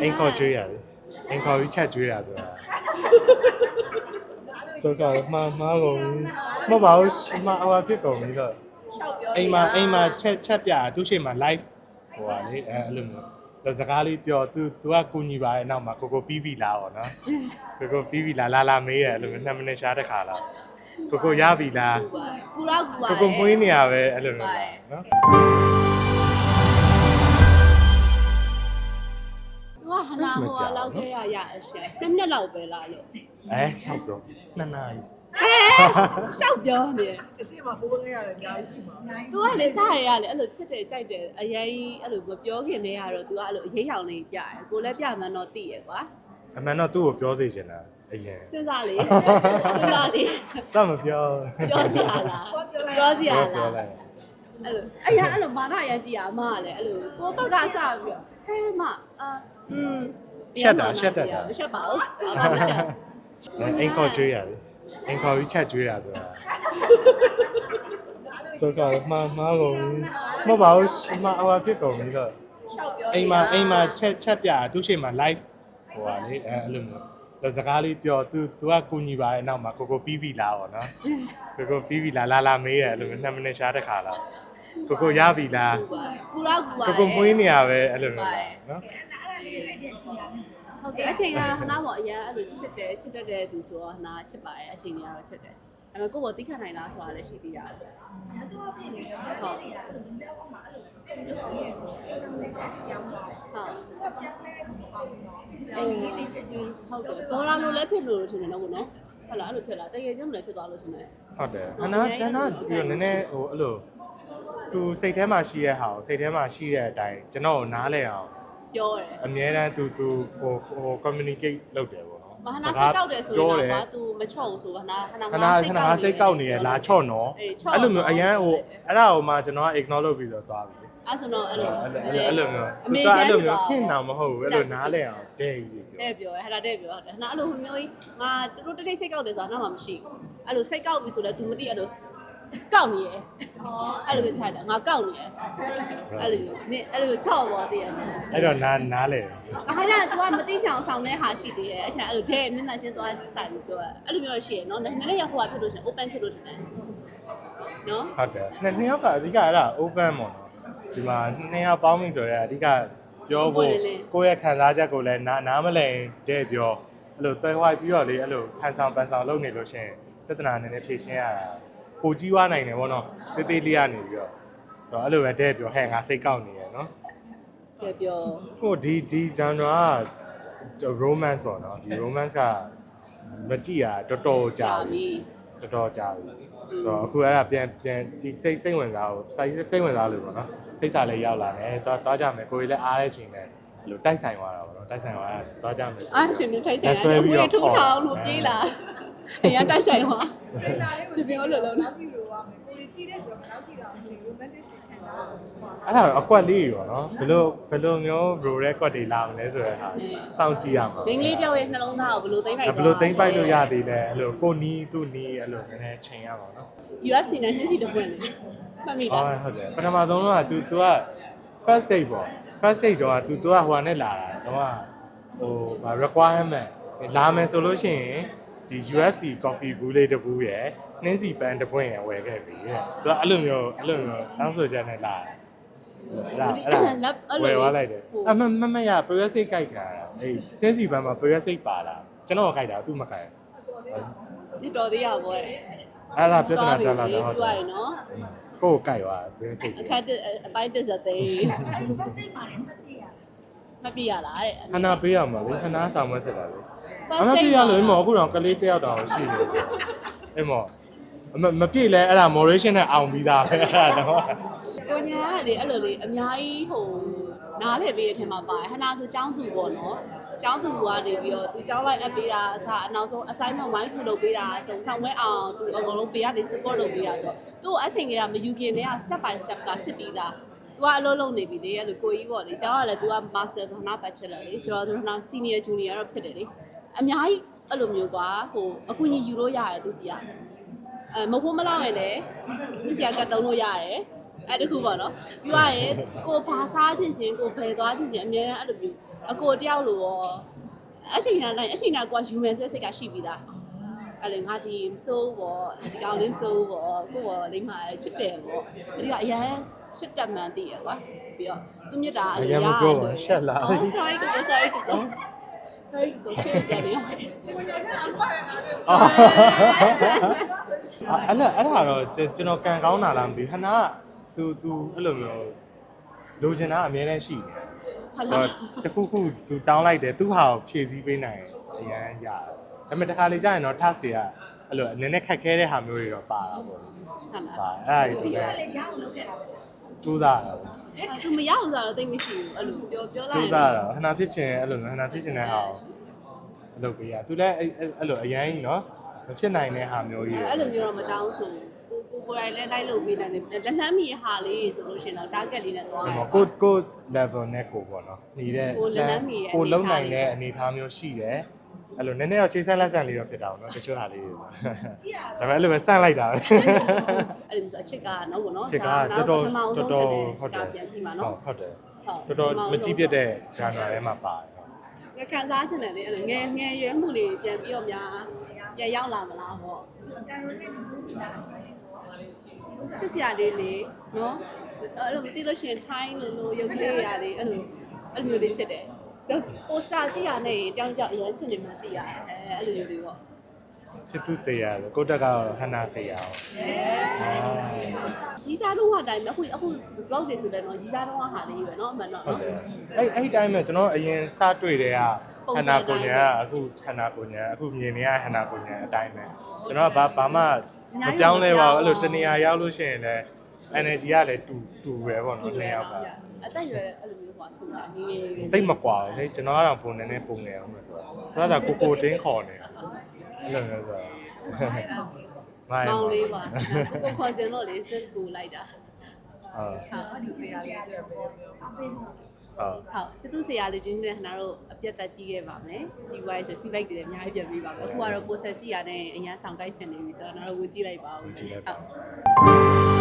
အိမ်ခေါ်ကျွေးရတယ်အိမ်ခေါ်ပြီးချက်ကျွေးရဆိုတာတော့ကမှားမှားကုန်ပြီမဟုတ်ပါဘူးမှားဟိုဖြစ်ကုန်ပြီတော့ရှောက်ပြောအိမ်မှာအိမ်မှာချက်ချက်ပြသူ့ရှိမှာ live ဟိုပါလေအဲအဲ့လိုမျိုးတော့စကားလေးပြော तू तू ကကူညီပါတယ်နောက်မှာကိုကိုပြီးပြီလားပေါ့နော်ကိုကိုပြီးပြီလားလာလာမေးရအဲ့လိုမျိုး2မိနစ်ရှားတစ်ခါလားကိုကိုရပြီလားကူတော့ကူပါကိုကိုမွေးနေရပဲအဲ့လိုမျိုးနော် သူကဟနာဟိုကလောက်ခဲ့ရရအရှင်နှစ်နှစ်လောက်ပဲလားလို့ အဲရှောက်တော့နှစ်နာရီ ရှောက်ပြောနေ အရှိမပိုးခဲ့ရတယ်အများကြီးရှိမှာ သူကလေစားရရလေအဲ့လိုချစ်တယ်ကြိုက်တယ်အရင်အဲ့လိုမပြောခင်တည်းကတော့ तू ကအဲ့လိုအရေးရောင်လေးပြတယ်ကိုလည်းပြမှန်းတော့သိရကွာ အမှန်တော့သူ့ကိုပြောစေချင်တာအရင် စဉ်းစားလေစဉ်းစားလေ စမပြော ပြောစီရလားပြောစီရ ပြော လား ပြောလိုက် အဲ့လိုအရာအဲ့လိုမာနရမ်းကြည့်ရအမကလည်းအဲ့လိုကိုဘက်ကစပြီးတော့ဟဲမအာอืม မရှက်ပါဘူးဘာမှမရှက်အိမ်ခေါ်ကျွေးရတယ်အိမ်ခေါ်ပြီးချက်ကျွေးရဆိုတာတော့ကမှားမှားကုန်ပြီမဟုတ်ပါဘူးမှားဟိုဖြစ်ကုန်ပြီတော့ရှောက်ပြောအိမ်မှာအိမ်မှာချက်ချက်ပြသူ့ရှိမှာ live ဟိုပါလေအဲအဲ့လိုမျိုးတော့စကားလေးပြော तू तू ကကူညီပါတယ်နောက်မှာကိုကိုပြီးပြီလားပေါ့နော်ကိုကိုပြီးပြီလားလာလာမေးရအဲ့လိုမျိုး2မိနစ်ရှားတစ်ခါလား ကိုကိုရပြီလားကူတော့ကူပါကိုကိုမွေးနေရပဲအဲ့လိုမျိုးနော်ဟုတ်တယ်အချိန်ကဟနာပေါ့အရင်အဲ့လိုချစ်တယ်ချစ်တတ်တဲ့သူဆိုတော့ဟနာချစ်ပါတယ်အချိန်ကြီးကတော့ချစ်တယ်ဒါပေမဲ့ကိုယ့်ဘောတိခတ်နိုင်လားဆိုတာလည်းရှိသေးတာဟုတ်ဟုတ်ဟုတ်တယ်ဘောလာလို့လည်းဖြစ်လို့လို့ထင်တယ်နော်ကိုနော်ဟုတ်လားအဲ့လိုဖြစ်လားတကယ်ချင်းလည်းဖြစ်သွားလို့ထင်တယ်ဟုတ်တယ်ဟနာတနာပြီးတော့နည်းနည်းဟိုအဲ့လို သူစိတ်ထဲမှာရှိတဲ့ဟာကိုစိတ်ထဲမှာရှိတဲ့အတိုင်းကျွန်တော်ကိုနားလဲအောင်ပြောတယ်အမြဲတမ်းသူသူဟိုဟို communicate လုပ်တယ်ပေါ့နော်ဘာနာစိတ်ကောက်တယ်ဆိုရင်တော့ဘာသူမချော့ဘူးဆိုဘာနာခဏခဏစိတ်ကောက်နေရလာချော့နော်အဲ့လိုမျိုးအရန်ဟိုအဲ့ဒါကိုမှကျွန်တော်က ignore လုပ်ပြီးတော့သွားပြီအဲ့ဆိုတော့အဲ့လိုအဲ့လိုမျိုးသူကအဲ့လိုမျိုးခင်တာမဟုတ်ဘူးအဲ့လိုနားလဲအောင်တဲ့ကြီးတဲ့ပြောဟဲ့ဒါတဲ့ပြောဟဲ့ဒါအဲ့လိုမျိုးကြီးငါတို့တိတ်ဆိတ်ကောက်တယ်ဆိုတာနားမှာမရှိဘူးအဲ့လိုစိတ်ကောက်ပြီဆိုတော့ तू မသိအဲ့လို ကောက်နေရယ်အဲ့လိုပဲခြိုက်တာငါကောက်နေရယ်အဲ့လိုမျိုးနင်အဲ့လိုချော့ပေါ်သေးရယ်အဲ့တော့နားနားလဲအခါကျသူကမတိချောင်ဆောင်တဲ့ဟာရှိသေးတယ်အချင်အဲ့လိုဒဲမျက်နှာချင်းသွားဆိုင်လို့ပြောအဲ့လိုမျိုးရှိရနော်နည်းနည်းရဟိုကဖြစ်လို့ရှင် open ဖြစ်လို့တင်တယ်နော်ဟုတ်တယ်နှစ်နှစ်ယောက်ကအဓိကအဲ့ဒါ open ပေါ့နော်ဒီမှာနှစ်ယောက်ပေါင်းပြီဆိုတော့အဓိကပြောဖို့ကိုယ့်ရဲ့ခံစားချက်ကိုလည်းနားနားမလည်တဲ့ပြောအဲ့လိုတွဲဝိုက်ပြီးတော့လေအဲ့လိုဖန်ဆောင်ပန်ဆောင်လုပ်နေလို့ရှိရင်ပြဿနာနည်းနည်းဖြေရှင်းရတာ ပိုကြီးွားနိုင်တယ်ပေါ့နော်တေးသေးလေးကနေပြီးတော့ဆိုတော့အဲ့လိုပဲတဲ့ပြောဟဲ့ငါစိတ်ကောက်နေရယ်နော်ပြောပြောဟိုဒီဒီ genre က romance ပေါ့နော်ဒီ romance ကမကြည့်ရတော်တော်ကြာကြာပြီပြီတော်တော်ကြာပြီဆိုတော့အခုအဲ့ဒါပြန်ပြန်ကြည့်စိတ်စိတ်ဝင်စားကိုစိတ်စိတ်ဝင်စားလို့ပေါ့နော်ဖိတ်စာလည်းရောက်လာတယ်သွားသွားကြမယ်ကိုကြီးလည်းအားတဲ့ချိန်နဲ့အဲ့လိုတိုက်ဆိုင်သွားတာပေါ့နော်တိုက်ဆိုင်သွားတာသွားကြမယ်ဆိုအားရှင်နေထိုင်ဆိုင်ရတယ်ဝေးထုတ်ထောင်လို့ပြေးလာ အရင်တိုက်ဆိုင်ဟွာ စိတ်လာလေးကိုကြည့်လို့နောက်ကြည့်လို့ရမယ်ကိုလေးကြည့်တဲ့သူကနောက်ကြည့်တော့ဒီ romantic ခံစားရမှာပေါ့ အဲ့ဒါတော့အကွက်လေးရောနော်ဘယ်လိုဘယ်လိုမျိုး bro ရဲ့ကွက်တွေလာမလဲဆိုတဲ့ဟာစောင့်ကြည့်ရမှာ မင်းကလေးတယောက်ရဲ့နှလုံးသားကိုဘယ်လိုသိမ့်ပိုက် ဘယ်လိုသိမ့်ပိုက်လို့ရသေးလဲအဲ့လိုကိုနီးသူ့နီးအဲ့လိုနည်းနည်းချိန်ရပါတော့ UFC နဲ့နှင်းစီတပွင့်လေမှတ်မိလား အော်ဟုတ်တယ်ပထမဆုံးတော့ तू तू က first date ပေါ့ first date တော့ तू तू ကဟိုကနေလာတာတော့ဟိုဗာ requirement လာမယ်ဆိုလို့ရှိရင် ဒီ UFC coffee ဘူးလေးတစ်ဘူးရယ်နှင်းစီပန်းတစ်ပွင့်ရယ်ဝယ်ခဲ့ပြီတဲ့။ तू အဲ့လိုမျိုးအဲ့လိုမျိုးတောင်းဆိုချက်နဲ့လာတယ်။အဲ့ဒါအဲ့ဒါဝယ်သွားလိုက်တယ်။အမမမရ progressive ကြိုက်ခါတာ။အေးနှင်းစီပန်းမှာ progressive ပါလာ။ကျွန်တော်ကြိုက်တာ तू မကြိုက်ဘူးဒီတော်သေးရပေါ့။အဲ့ဒါပြဿနာတက်လာတော့ဟုဟုတ်တ်တတယ်ယ်နော်။ကိုယ်ကြိုက်သွား progressive အခက်အပိုင်းတစ်စက်သိမ်း မပြရလားတဲ့ခဏပေးရမှာလေခဏဆောင်မစစ်တာလေအမပြရလို့မော်အခုတော့ကလေးတယောက်တောင်ရှိနေတယ်အဲ့မော်မမပြည့်လဲအဲ့ဒါ moderation နဲ့အောင်ပြီးသားပဲအဲ့ဒါတော့ကိုညာကလေအဲ့လိုလေအများကြီးဟိုနားလည်ပေးတဲ့အထက်မှာပါတယ်ဟနာဆိုចောင်းသူပေါ့နော်ကျောင်းသူကနေပြီးတော့သူကျောင်းလိုက်အပ်ပေးတာအစားအနောက်ဆုံး assignment ဝိုင်းခုလုပ်ပေးတာဆိုဆောင်ဝဲအောင်သူအကုန်လုံးပေးရနေ support လုပ်ပေးတာဆိုတော့သူ့အဆင်ကြီးကမယူခင်တည်းက step by step ကစစ်ပြီးသား သူကအလုပ်လုပ်နေပြီလေအဲ့လိုကိုကြီးပေါ့လေကျောင်းကလည်း तू က master ဆိုတော့နောက် bachelor လေဆိုတော့သူကနောက် senior junior တော့ဖြစ်တယ်လေအများကြီးအဲ့လိုမျိုးကွာဟိုအကူကြီးယူလို့ရတယ်သူစီကအဲမဟုတ်မလောက်ရင်လည်းသူစီကကတ်တုံးလို့ရတယ်အဲ့တခုပေါ့နော်ပြီးရရင်ကိုဘာစားချင်းချင်းကိုဘယ်သွားချင်းချင်းအများအားအဲ့လိုမျိုးအကိုတယောက်လို့ရောအချိန်နာတိုင်းအချိန်နာကွာယူမယ်ဆိုတဲ့စိတ်ကရှိပြီးသား အဲ့လေငါဒီမစိုးဘောဒီကောင်လေးမစိုးဘောကိုဘောလေးမှချစ်တယ်ဘောဒီကအရန်ချစ်တတ်မှန်သိရကွာပြီးတော့သူမြတ်တာအရင်မပြောပါရှက်လာ Oh sorry ကို sorry ကို sorry ကိုချစ်ကြတယ်အာအဲ့ဒါအဲ့ဒါတော့ကျွန်တော်ကန်ကောင်းတာလားမသိဘူးခဏသူသူအဲ့လိုမျိုးလိုချင်တာအများနဲ့ရှိတယ်ဟုတ်ဆိုလားတော့တခုခုသူတောင်းလိုက်တယ်သူဟာကိုဖြည့်ဆည်းပေးနိုင်တယ်အရန်ရတယ် ဒါပေမဲ့တစ်ခါလေကြာရင်တော့ task တွေကအဲ့လိုနည်းနည်းခက်ခဲတဲ့ဟာမျိုးတွေတော့ပါတာပေါ့ဟုတ်လားပါအဲ့ဒါကြီးဆိုတော့လည်းရအောင်လုပ်ခဲ့တာပဲစူးစားတာပေါ့အဲသူမရအောင်ဆိုတော့တိတ်မရှိဘူးအဲ့လိုပြောပြောလိုက်စူးစားတာခဏဖြစ်ချင်အဲ့လိုခဏဖြစ်ချင်တဲ့ဟာကိုအဲ့လိုပေးရသူလည်းအဲ့အဲ့လိုအရန်ကြီးနော်မဖြစ်နိုင်တဲ့ဟာမျိုးကြီးအဲ့လိုမျိုးတော့မတောင်းဆိုကိုကိုကိုယ်တိုင်လည်းလိုက်လုပ်ပေးနိုင်တယ်လက်လှမ်းမီဟာလေးဆိုလို့ရှိရင်တော့ target လေးနဲ့သွားဒီတယ် မှာကိုကို level နဲ့ကိုပေါ့နော်နေတဲ့ကိုလက်လှမ်းမီရဲ့ကိုအနေအထားလုံးနိုင်တဲ့အနေအထားမျိုးရှိတယ် အဲ့လိုနည်းနည်းတော့ချိန်ဆလက်ဆန်လေးတော့ဖြစ်တာပေါ့နော်တချို့ဟာလေးတွေဆိုဒါပေမဲ့အဲ့လိုပဲဆန့်လိုက်တာပဲအဲ့လိုမျိုးဆိုအချစ်ကနော်ဗောနော်ချစ်ကတော်တော်တော်တော်ဟုဟုတ်တ်တတယ်ယ်ပြန်ကြည့်မှာဟုနော်တ်ဟုတ်တယ်ဟုတ်တော်တော်မကြည့်ပြတဲ့ genre ထဲမှာပါတယ်ငါခံစားချင်တယ်လေအဲ့လိုငယ်ငယ်ရွယ်မှုလေးပြန်ပြီးတော့များပြန်ရောက်လာမလားဗောတန်ရိုးနဲ့ဒီဘူးနေတာပဲချစ်စရာလေးလေနော်အဲ့လိုမသိလို့ရှိရင် time လို့လို့ရုပ်ကလေးရလေးအဲ့လိုအဲ့လိုမျိုးလေးဖြစ်တယ် ပိုစတာကြည့်ရနေတောင်းကြအရန်ချင်နေမှသိရတယ်အဲ့လိုမျိုးလေးပေါ့ချစ်သူစေရကိုတက်ကတော့ဟန်နာစေရအောင်အာရီးစားတော့ဟာတိုင်းပဲအခုအခု vlog တွေဆိုလည်းနော်ရီးစားတော့ဟာလေးပဲနော်အမှန်တော့ဟုတ်နော်တယ်အဲ့အဲ့ဒီတိုင်းမှာကျွန်တော်အရင်စတွေ့တဲ့ကပုံဟစံန်နာအတိုင်းကိုညာကအခုဟန်နာကိုညာအခုမြင်နေရဟန်နာကိုညာအတိုင်းပဲကျွန်တော်ကဘာဘာမှမပြောင်းလဲပါဘူးအဲ့လိုတနေရာရောက်လို့ရှိရင်လည်း energy ကလည်းတူတူပဲပေါ့နော်နှစ်ယောက်ကအသက်ရွယ်အဲ့လိုမျိုးပေါ့ခုနငယ်ငယ်ရွယ်တိတ်မကွာဘူးလေကျွန်တော်ကတော့ပုံနေနေပုံနေအောင်လို့ဆိုတော့သူကကိုကိုတင်းခေါ်နေအဲ့လိုမျိုးဆိုတော့မိုင်းမောင်လေးပါကိုကိုခေါ်စင်လို့လေစစ်ကူလိုက်တာဟုတ်ဟုတ်ဒီစေးရလေးအတွက်ပဲအပေးဖို့ဟုတ်ဟုတ်စစ်သူဆရာလေးချင်းနဲ့ခဏတို့အပြတ်တက်ကြည့်ခဲ့ပါမယ်ကြည့်သွားရဆို feedback တွေလည်းအများကြီးပြန်ပေးပါမယ်အခုကတော့ပိုဆက်ကြည့်ရတဲ့အရင်ဆောင်ကိုက်ချင်နေပြီဆိုတော့ကျွန်တော်တို့ဝင်ကြည့်လိုက်ပါဦးကြည့်လိုက်ပါဟုတ်